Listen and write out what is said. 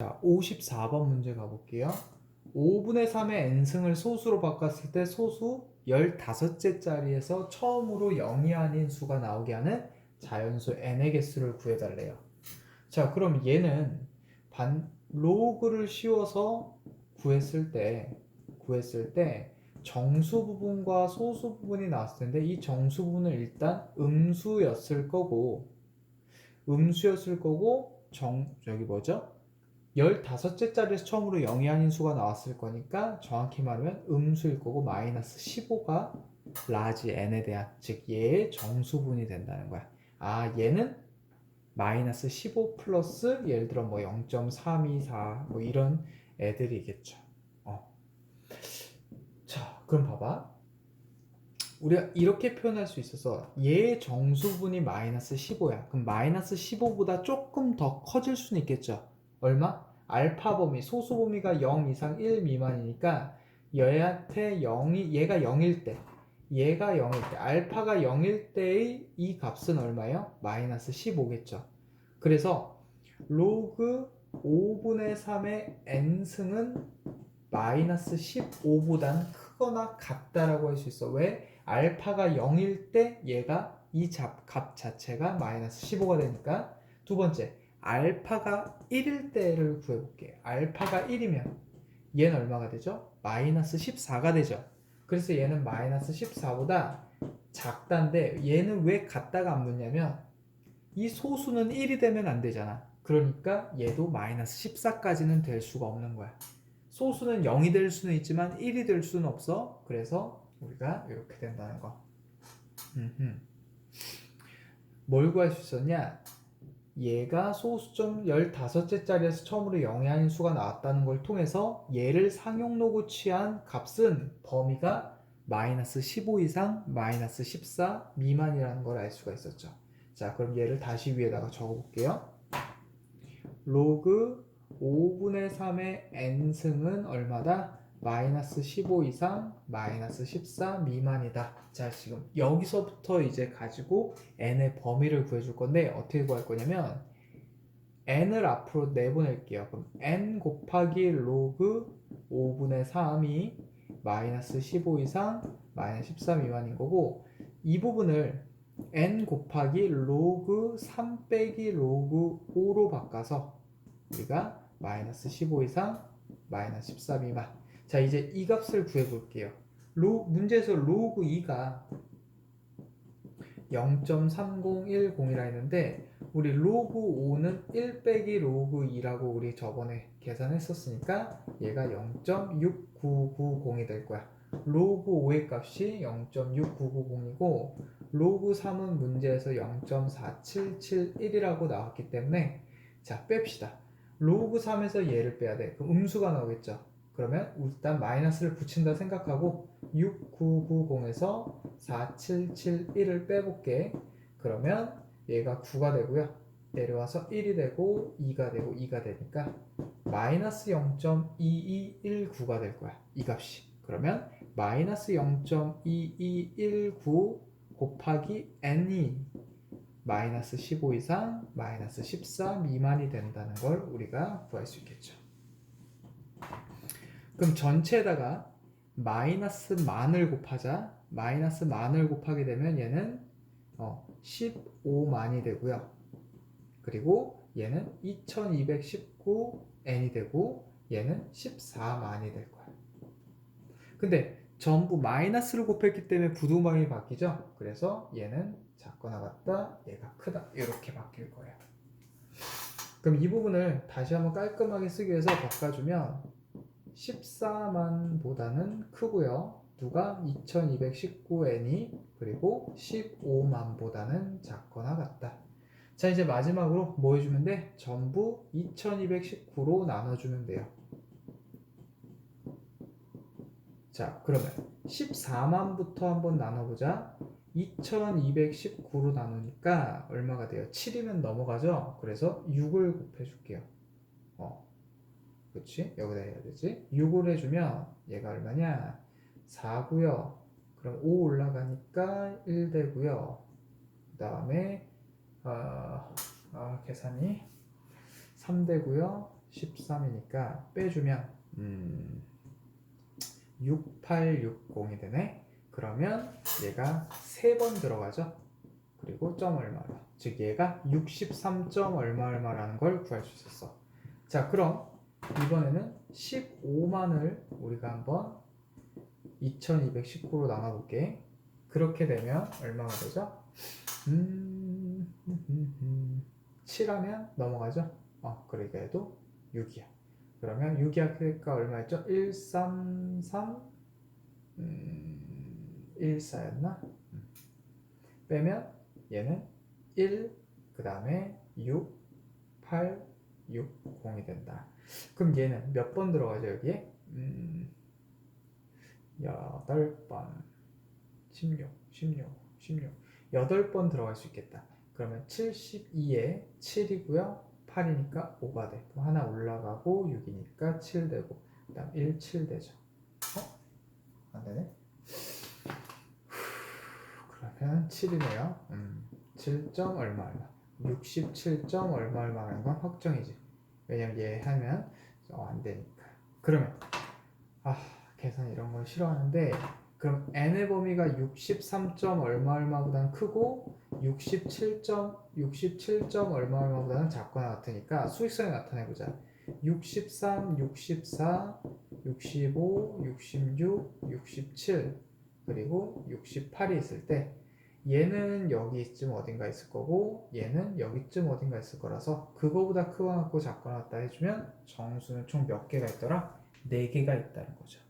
자, 54번 문제 가볼게요. 5분의 3의 n승을 소수로 바꿨을 때 소수 15째 자리에서 처음으로 0이 아닌 수가 나오게 하는 자연수 n의 개수를 구해달래요. 자, 그럼 얘는 반 로그를 씌워서 구했을 때 구했을 때 정수 부분과 소수 부분이 나왔을 텐데 이 정수 부분은 일단 음수였을 거고 음수였을 거고 정 저기 뭐죠? 15째 자리에서 처음으로 0이 아닌 수가 나왔을 거니까 정확히 말하면 음수일 거고 마이너스 15가 라지 n에 대한 즉 얘의 정수분이 된다는 거야. 아 얘는 마이너스 15 플러스 예를 들어 뭐 0.324 뭐 이런 애들이겠죠. 어. 자 그럼 봐봐. 우리가 이렇게 표현할 수 있어서 얘의 정수분이 마이너스 15야. 그럼 마이너스 15보다 조금 더 커질 수는 있겠죠. 얼마? 알파 범위, 소수 범위가 0 이상 1 미만이니까 얘한테 0이 얘가 0일 때 얘가 0일 때 알파가 0일 때의 이 값은 얼마예요? 마이너스 15겠죠. 그래서 로그 5분의 3의 n승은 마이너스 15보단 크거나 같다라고 할 수 있어. 왜? 알파가 0일 때 얘가 이 잡, 값 자체가 마이너스 15가 되니까 두 번째 알파가 1일 때를 구해볼게. 알파가 1이면 얘는 얼마가 되죠? 마이너스 14가 되죠. 그래서 얘는 마이너스 14보다 작다인데 얘는 왜 같다가 안 붙냐면 이 소수는 1이 되면 안 되잖아. 그러니까 얘도 마이너스 14까지는 될 수가 없는 거야. 소수는 0이 될 수는 있지만 1이 될 수는 없어. 그래서 우리가 이렇게 된다는 거. 뭘 구할 수 있었냐? 얘가 소수점 15째 자리에서 처음으로 0이 아닌 수가 나왔다는 걸 통해서 얘를 상용로고 취한 값은 범위가 마이너스 15 이상 마이너스 14 미만이라는 걸 알 수가 있었죠. 자, 그럼 얘를 다시 위에다가 적어볼게요. 로그 5분의 3의 n승은 얼마다? 마이너스 15 이상 마이너스 14 미만이다. 자, 지금 여기서부터 이제 가지고 n의 범위를 구해줄 건데 어떻게 구할 거냐면 n을 앞으로 내보낼게요. 그럼 n 곱하기 로그 5분의 3이 마이너스 15 이상 마이너스 14 미만인 거고 이 부분을 n 곱하기 로그 3 빼기 로그 5로 바꿔서 우리가 마이너스 15 이상 마이너스 14 미만 자 이제 이 값을 구해볼게요. 로, 문제에서 로그 2가 0.3010이라 했는데 우리 로그 5는 1 빼기 로그 2라고 우리 저번에 계산했었으니까 얘가 0.6990이 될 거야. 로그 5의 값이 0.6990이고 로그 3은 문제에서 0.4771이라고 나왔기 때문에 자 뺍시다. 로그 3에서 얘를 빼야 돼. 그럼 음수가 나오겠죠 그러면 일단 마이너스를 붙인다 생각하고 6990에서 4771을 빼볼게. 그러면 얘가 9가 되고요. 내려와서 1이 되고 2가 되고 2가 되니까 마이너스 0.2219가 될 거야 이 값이. 그러면 마이너스 0.2219 곱하기 n이 마이너스 15 이상 마이너스 14 미만이 된다는 걸 우리가 구할 수 있겠죠. 그럼 전체에다가 마이너스 만을 곱하자. 마이너스 만을 곱하게 되면 얘는 어, 15만이 되고요. 그리고 얘는 2219n이 되고 얘는 14만이 될 거야. 근데 전부 마이너스를 곱했기 때문에 부동방이 바뀌죠. 그래서 얘는 작거나 같다, 얘가 크다 이렇게 바뀔 거예요. 그럼 이 부분을 다시 한번 깔끔하게 쓰기 위해서 바꿔주면 14만보다는 크고요. 누가 2219n이 그리고 15만보다는 작거나 같다. 자 이제 마지막으로 뭐 해주면 돼? 전부 2219로 나눠주면 돼요. 자 그러면 14만부터 한번 나눠보자. 2219로 나누니까 얼마가 돼요? 7이면 넘어가죠? 그래서 6을 곱해줄게요. 어. 그치? 여기다 해야 되지? 6을 해주면 얘가 얼마냐? 4고요. 그럼 5 올라가니까 1 되고요. 그 다음에 어, 어, 계산이 3 되고요. 13이니까 빼주면 음, 6860이 되네. 그러면 얘가 세번 들어가죠. 그리고 점 얼마 얼마. 즉 얘가 63점 얼마 얼마라는 걸 구할 수 있었어. 자, 그럼 이번에는 15만을 우리가 한번 2219로 나눠볼게. 그렇게 되면 얼마가 되죠? 음, 7하면 넘어가죠? 어, 그러니까 얘도 6이야. 그러면 6이 합계가 얼마였죠? 133, 음, 14였나? 빼면 얘는 1, 그 다음에 6, 8, 6, 0이 된다. 그럼 얘는 몇 번 들어가죠, 여기에? 음, 8번, 16, 16, 16. 8번 들어갈 수 있겠다. 그러면 72에 7이고요. 8이니까 5가 돼. 그럼 하나 올라가고 6이니까 7 되고 그 다음 1, 7 되죠. 어? 안 되네. 그러면 7이네요. 음, 7점 얼마 얼마. 67점 얼마 얼마라는 건 확정이지. 왜냐면 얘 하면 어, 안 되니까. 그러면 아 계산 이런 걸 싫어하는데 그럼 n의 범위가 63점 얼마 얼마보다는 크고 67점 67점 얼마 얼마보다는 작거나 같으니까 수익성을 나타내 보자. 63, 64, 65, 66, 67 그리고 68이 있을 때 얘는 여기쯤 어딘가 있을 거고 얘는 여기쯤 어딘가 있을 거라서 그거보다 크거나 작거나 같다 해주면 정수는 총 몇 개가 있더라? 4개가 있다는 거죠.